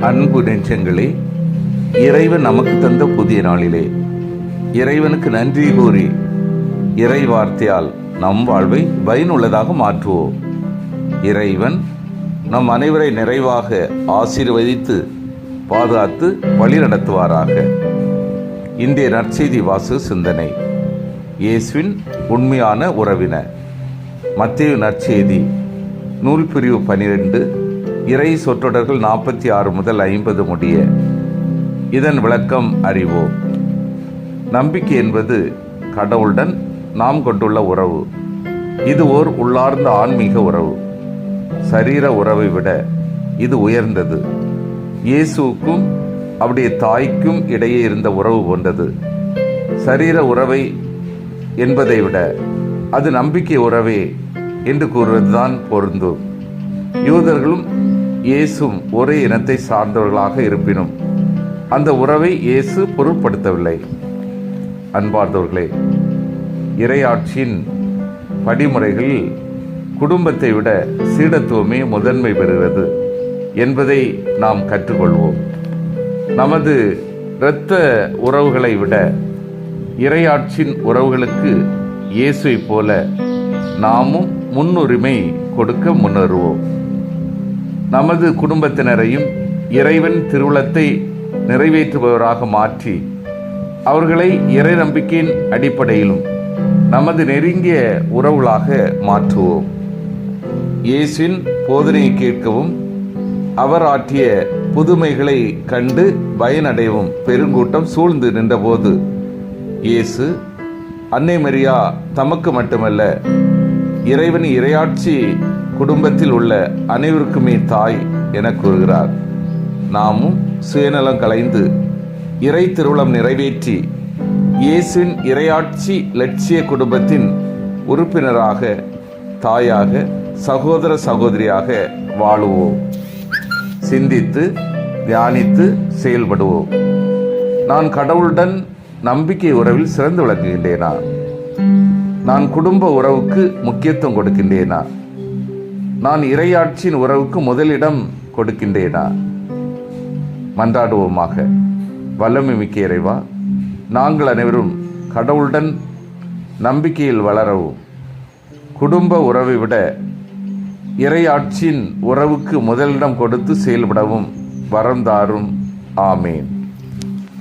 அன்பு நெஞ்சங்களே இறைவன் நமக்கு தந்த புதிய நாளிலே. இறைவனுக்கு நன்றி கூறி இறை வார்த்தையால் நம் வாழ்வை பயனுள்ளதாக மாற்றுவோம். இறைவன் நம் அனைவரை நிறைவாக ஆசீர்வதித்து பாதுகாத்து வழி நடத்துவாராக. இந்திய நற்செய்தி வாசு சிந்தனை. இயேசுவின் உண்மையான உறவினர். மத்திய நற்செய்தி நூல் பிரிவு பனிரெண்டு இறை சொற்றொடர்கள் நாற்பத்தி ஆறு முதல் ஐம்பது முடிய இதன் விளக்கம் அறிவோம். நம்பிக்கை என்பது கடவுளுடன் நாம் கொண்டுள்ள உறவு. இது ஓர் உள்ளார்ந்த ஆன்மீக உறவு. சரீர உறவை விட இது உயர்ந்தது. இயேசுவுக்கும் அவருடைய தாய்க்கும் இடையே இருந்த உறவு போன்றது. சரீர உறவை என்பதை விட அது நம்பிக்கை உறவே என்று கூறுவதுதான் பொருந்தும். யூதர்களும் இயேசும் ஒரே இனத்தை சார்ந்தவர்களாக இருப்பினும் அந்த உறவை இயேசு பொருட்படுத்தவில்லை. அன்பார்ந்தவர்களே இரையாட்சியின் படிமுறைகளில் குடும்பத்தை விட சீடத்துவமே முதன்மை பெறுகிறது என்பதை நாம் கற்றுக்கொள்வோம். நமது இரத்த உறவுகளை விட இரையாட்சின் உறவுகளுக்கு இயேசுவைப் போல நாமும் முன்னுரிமை கொடுக்க முன்னேறுவோம் நமது குடும்பத்தினரையும் இறைவன் திருவுளத்தை நிறைவேற்றுபவராக மாற்றி அவர்களை இறை நம்பிக்கையின் அடிப்படையிலும் நமது நெருங்கிய உறவுகளாக மாற்றுவோம். இயேசுவின் போதனையை கேட்கவும் அவர் ஆற்றிய புதுமைகளை கண்டு பயனடையவும் பெருங்கூட்டம் சூழ்ந்து நின்றபோது இயேசு அன்னை மரியா தமக்கு மட்டுமல்ல இறைவன் இரையாட்சி குடும்பத்தில் உள்ள அனைவருக்குமே தாய் என கூறுகிறார். நாமும் சுயநலம் கலைந்து இறை திருவுளம் நிறைவேற்றி இயேசுவின் இரையாட்சி லட்சிய குடும்பத்தின் உறுப்பினராக தாயாக சகோதர சகோதரியாக வாழுவோம். சிந்தித்து தியானித்து செயல்படுவோம். நான் கடவுளுடன் நம்பிக்கை உறவில் சிறந்து விளங்குகின்றேனா? நான் குடும்ப உறவுக்கு முக்கியத்துவம் கொடுக்கின்றேனா? நான் இரையாட்சியின் உறவுக்கு முதலிடம் கொடுக்கின்றேனா? மன்றாடுவோமாக. வல்லமை மிக்க இறைவா நாங்கள் அனைவரும் கடவுளுடன் நம்பிக்கையில் வளரவும். குடும்ப உறவை விட இறையாட்சியின் உறவுக்கு முதலிடம் கொடுத்து செயல்படவும் வரம் தாரும். ஆமேன்.